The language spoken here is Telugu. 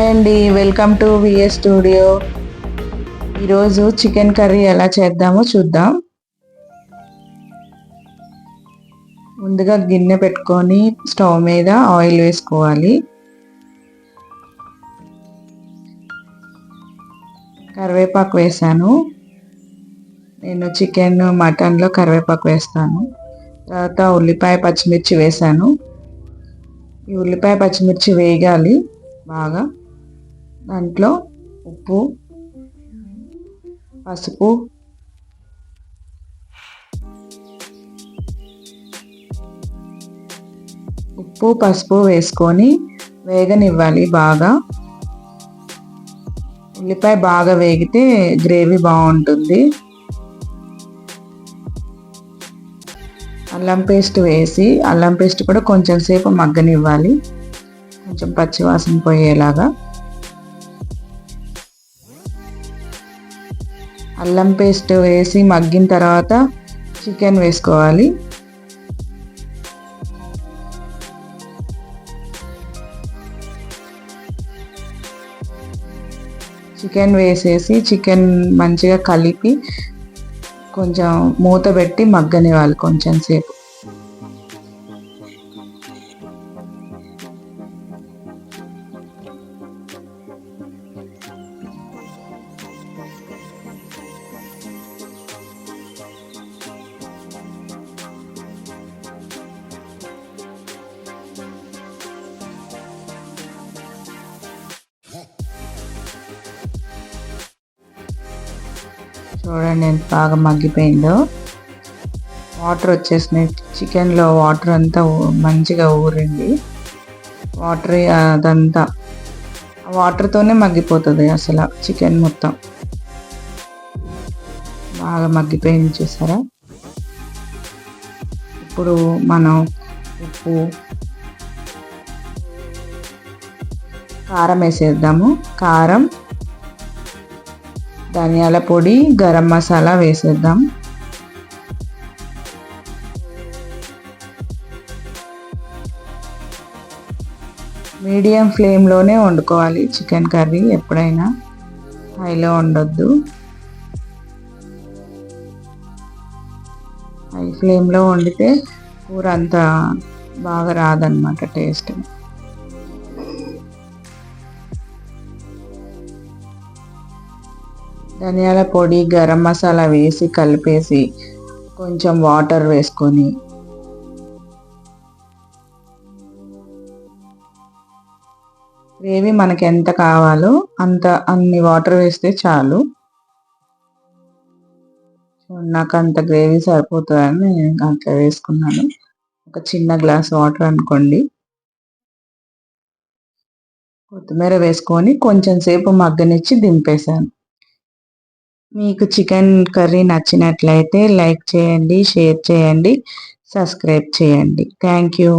హాయ్ అండి వెల్కమ్ టు విఎస్ స్టూడియో ఈరోజు చికెన్ కర్రీ ఎలా చేద్దామో చూద్దాం. ముందుగా గిన్నె పెట్టుకొని స్టవ్ మీద ఆయిల్ వేసుకోవాలి. కరివేపాకు వేసాను. నేను చికెన్ మటన్లో కరివేపాకు వేస్తాను. తర్వాత ఉల్లిపాయ పచ్చిమిర్చి వేసాను. ఈ ఉల్లిపాయ పచ్చిమిర్చి వేగాలి బాగా. దాంట్లో ఉప్పు పసుపు ఉప్పు పసుపు వేసుకొని వేగనివ్వాలి బాగా. ఉల్లిపాయ బాగా వేగితే గ్రేవీ బాగుంటుంది. అల్లం పేస్ట్ వేసి అల్లం పేస్ట్ కూడా కొంచెం సేపు మగ్గనివ్వాలి. కొంచెం పచ్చివాసన పోయేలాగా. అల్లం పేస్ట్ వేసి మగ్గిన తర్వాత చికెన్ వేసుకోవాలి. చికెన్ వేసేసి చికెన్ మంచిగా కలిపి కొంచెం మూత పెట్టి మగ్గనివ్వాలి కొంచెం సేపు. చూడండి ఎంత బాగా మగ్గిపోయిందో. వాటర్ వచ్చేసినాయి. చికెన్లో వాటర్ అంతా మంచిగా ఊరింది. వాటర్ అదంతా. వాటర్తోనే మగ్గిపోతుంది అసలు చికెన్ మొత్తం. బాగా మగ్గిపోయింది చూసారా? ఇప్పుడు మనం ఉప్పు కారం వేసేద్దాము. కారం ధనియాల పొడి గరం మసాలా వేసేద్దాం. మీడియం ఫ్లేమ్లోనే వండుకోవాలి చికెన్ కర్రీ ఎప్పుడైనా. హైలో ఉండొద్దు హై ఫ్లేమ్లో వండితే కూర అంత బాగా రాదనమాట టేస్ట్. ధనియాల పొడి గరం మసాలా వేసి కలిపేసి కొంచెం వాటర్ వేసుకొని. గ్రేవీ మనకి ఎంత కావాలో అంత అన్ని వాటర్ వేస్తే చాలు. నాకు అంత గ్రేవీ సరిపోతుందని నేను అట్లా వేసుకున్నాను. ఒక చిన్న గ్లాస్ వాటర్ అనుకోండి. కొత్తిమీర వేసుకొని కొంచెం సేపు మగ్గనిచ్చి దింపేశాను. మీకు చికెన్ కర్రీ నచ్చినట్లయితే లైక్ చేయండి షేర్ చేయండి సబ్స్క్రైబ్ చేయండి. Thank you.